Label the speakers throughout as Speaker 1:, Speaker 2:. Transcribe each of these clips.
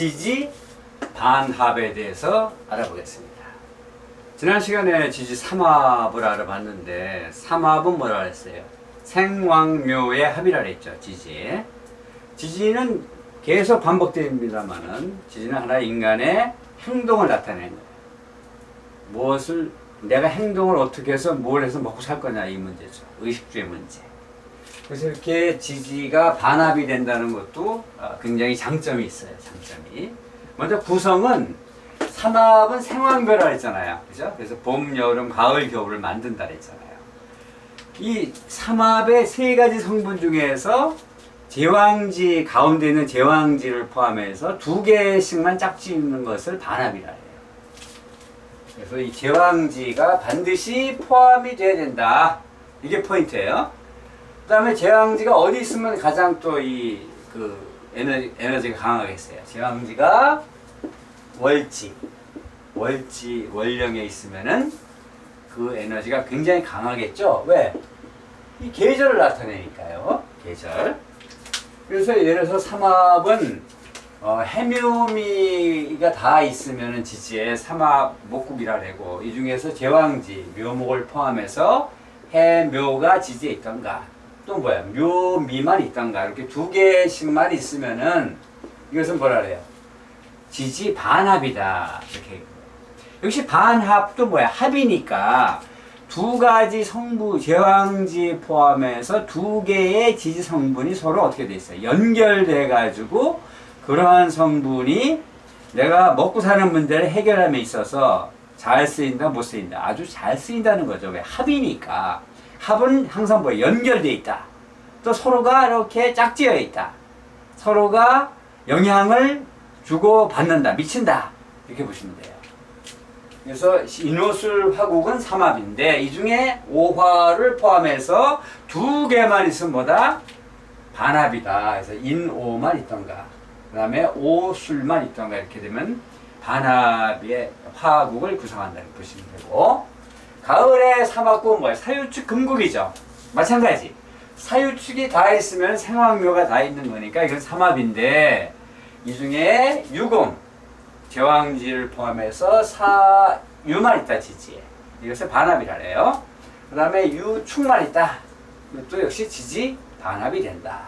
Speaker 1: 지지 반합에 대해서 알아보겠습니다. 지난 시간에 지지 삼합을 알아봤는데 삼합은 뭐라 그랬어요? 생왕묘의 합이라 그랬죠. 지지. 지지는 계속 반복됩니다만은 지지는 하나의 인간의 행동을 나타내는 거예요. 무엇을 내가 행동을 어떻게 해서 뭘 해서 먹고 살 거냐 이 문제죠. 의식주의 문제. 그래서 이렇게 지지가 반합이 된다는 것도 어, 굉장히 장점이 있어요. 장점이. 먼저 구성은 삼합은 생황별화 했잖아요. 그죠? 그래서 봄, 여름, 가을, 겨울을 만든다 했잖아요. 이 삼합의 세 가지 성분 중에서 제왕지 가운데 있는 제왕지를 포함해서 두 개씩만 짝지 있는 것을 반합이라 해요. 그래서 이 제왕지가 반드시 포함이 돼야 된다. 이게 포인트예요. 그다음에 제왕지가 어디 있으면 가장 또 이 그 에너지 에너지가 강하겠어요. 제왕지가 월지, 월지 월령에 있으면은 그 에너지가 굉장히 강하겠죠. 왜? 이 계절을 나타내니까요. 계절. 그래서 예를 들어서 삼합은 어, 해묘미가 다 있으면은 지지에 삼합 목국이라 되고 이 중에서 제왕지 묘목을 포함해서 해묘가 지지에 있던가 또 뭐야? 묘미만 있던가? 이렇게 두 개씩만 있으면은 이것은 뭐라 그래요? 지지 반합이다. 이렇게. 역시 반합도 뭐야? 합이니까 두 가지 성부 제왕지 포함해서 두 개의 지지 성분이 서로 어떻게 돼 있어요? 연결돼 가지고 그러한 성분이 내가 먹고 사는 문제를 해결함에 있어서 잘 쓰인다 못 쓰인다. 아주 잘 쓰인다는 거죠. 왜? 합이니까 합은 항상 뭐 연결돼 있다. 또 서로가 이렇게 짝지어 있다. 서로가 영향을 주고 받는다 미친다. 이렇게 보시면 돼요. 그래서 인호술 화국은 삼합인데 이 중에 오화를 포함해서 두 개만 있으면 뭐다? 반합이다. 그래서 인오만 있던가 그 다음에 오술만 있던가 이렇게 되면 반합의 화국을 구성한다는 보시면 되고 가을에 삼합국은 뭐야 사유축 금국이죠. 마찬가지. 사유축이 다 있으면 생황묘가 다 있는 거니까 이건 삼합인데 이 중에 유금 제왕지를 포함해서 사유만 있다 지지에 이것을 반합이라 해요. 그 다음에 유축만 있다. 이것도 역시 지지 반합이 된다.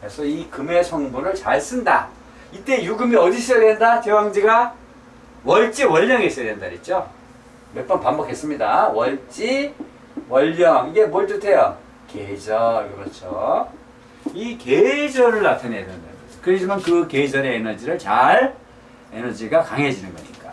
Speaker 1: 그래서 이 금의 성분을 잘 쓴다. 이때 유금이 어디 있어야 된다? 제왕지가 월지 월령에 있어야 된다 그랬죠 몇 번 반복했습니다. 월지 월령. 이게 뭘 뜻해요? 계절. 그렇죠? 이 계절을 나타내야 된다. 그렇지만 그 계절의 에너지를 잘 에너지가 강해지는 거니까.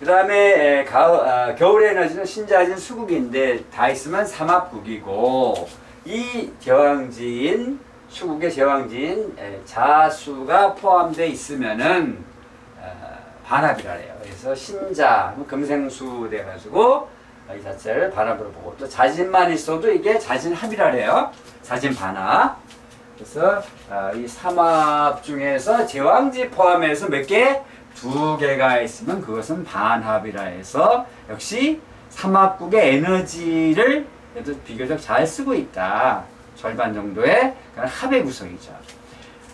Speaker 1: 그 다음에 가을, 겨울의 에너지는 신자진 수국인데 다 있으면 삼합국이고 이 제왕지인 수국의 제왕지인 에, 자수가 포함되어 있으면은 어, 반합이라 해요. 그래서 신자 금생수 돼가지고 이 자체를 반합으로 보고 또 자진만 있어도 이게 자진합이라 해요. 자진 반합. 그래서 아, 이 삼합 중에서 제왕지 포함해서 몇 개? 두 개가 있으면 그것은 반합이라 해서 역시 삼합국의 에너지를 비교적 잘 쓰고 있다. 절반 정도의 합의 구성이죠.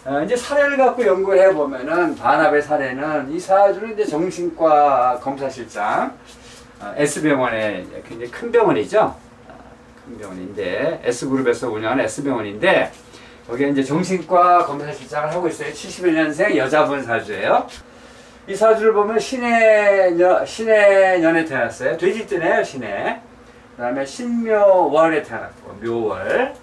Speaker 1: 어, 이제 사례를 갖고 연구를 해보면은 반합의 사례는 이 사주는 이제 정신과 검사실장 어, S병원의 굉장히 큰 병원이죠. 어, 큰 병원인데 S그룹에서 운영하는 S병원인데 여기 이제 정신과 검사실장을 하고 있어요. 71년생 여자분 사주예요. 이 사주를 보면 신의 년, 신의 년에 태어났어요. 돼지 뜨네요, 신의. 그 다음에 신묘월에 태어났고, 묘월.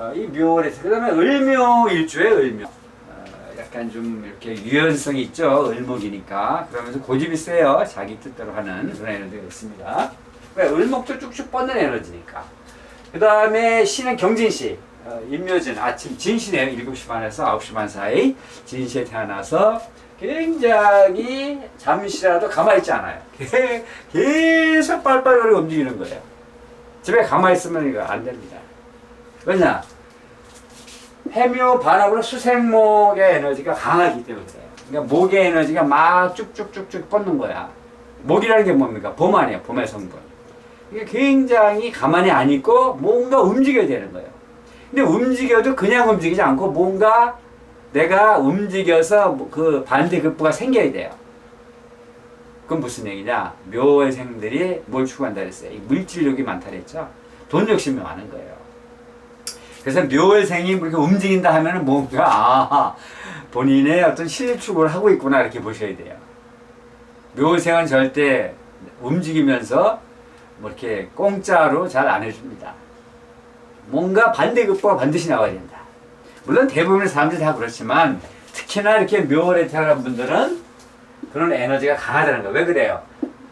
Speaker 1: 어, 이 묘월에 그 다음에 을묘일주에 을묘. 어, 약간 좀 이렇게 유연성이 있죠. 을목이니까. 그러면서 고집이 세요. 자기 뜻대로 하는 그런 에너지가 있습니다. 왜? 을목도 쭉쭉 뻗는 에너지니까. 그 다음에 신은 경진씨. 어, 임묘진 아침 진신에 7시 반에서 9시 반 사이 진시에 태어나서 굉장히 잠시라도 가만히 있지 않아요. 계속 빨빨거리고 움직이는 거예요. 집에 가만히 있으면 이거 안 됩니다. 왜냐? 해묘 반합으로 수생목의 에너지가 강하기 때문에. 그러니까 목의 에너지가 막 쭉쭉쭉쭉 뻗는 거야. 목이라는 게 뭡니까? 봄 아니에요. 봄의 성분. 이게 굉장히 가만히 안 있고 뭔가 움직여야 되는 거예요. 근데 움직여도 그냥 움직이지 않고 뭔가 내가 움직여서 뭐그 반대급부가 생겨야 돼요. 그건 무슨 얘기냐? 묘월생들이 뭘 추구한다 그랬어요? 이 물질욕이 많다 그랬죠? 돈 욕심이 많은 거예요. 그래서 묘월생이 이렇게 움직인다 하면은 뭔가 아, 본인의 어떤 실추구를 하고 있구나 이렇게 보셔야 돼요. 묘월생은 절대 움직이면서 뭐 이렇게 공짜로 잘 안 해줍니다. 뭔가 반대급부가 반드시 나와야 된다. 물론 대부분의 사람들이 다 그렇지만 특히나 이렇게 묘월에 태어난 분들은 그런 에너지가 강하다는 거예요. 왜 그래요?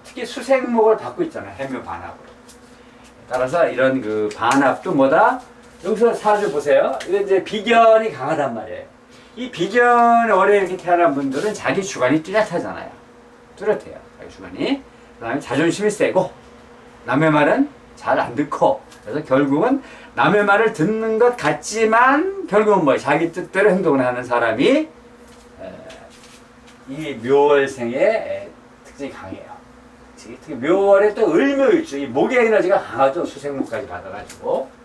Speaker 1: 특히 수생목을 받고 있잖아요. 해묘 반합으로. 따라서 이런 그 반합도 뭐다? 여기서 사주 보세요. 이거 이제 비견이 강하단 말이에요. 이 비견 월에 이렇게 태어난 분들은 자기 주관이 뚜렷하잖아요. 뚜렷해요. 자기 주관이. 그 다음에 자존심이 세고, 남의 말은 잘 안 듣고, 그래서 결국은 남의 말을 듣는 것 같지만, 결국은 뭐 자기 뜻대로 행동을 하는 사람이, 에, 이 묘월생의 에, 특징이 강해요. 특히 묘월에 또 을묘일주, 이 목의 에너지가 강하죠. 수생목까지 받아가지고.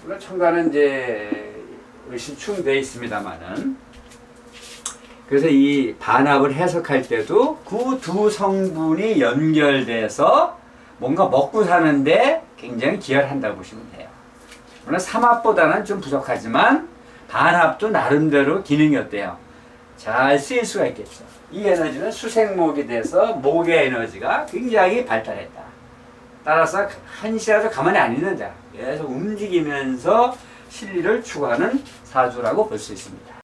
Speaker 1: 에, 물론 천간은 이제 을신충돼 있습니다만은. 그래서 이 반합을 해석할 때도 그 두 성분이 연결돼서 뭔가 먹고 사는데 굉장히 기여를 한다고 보시면 돼요. 물론 삼합보다는 좀 부족하지만 반합도 나름대로 기능이 어때요? 잘 쓰일 수가 있겠죠. 이 에너지는 수생목이 돼서 목의 에너지가 굉장히 발달했다. 따라서 한시라도 가만히 안 있는다. 계속 움직이면서 실리를 추구하는 사주라고 볼 수 있습니다.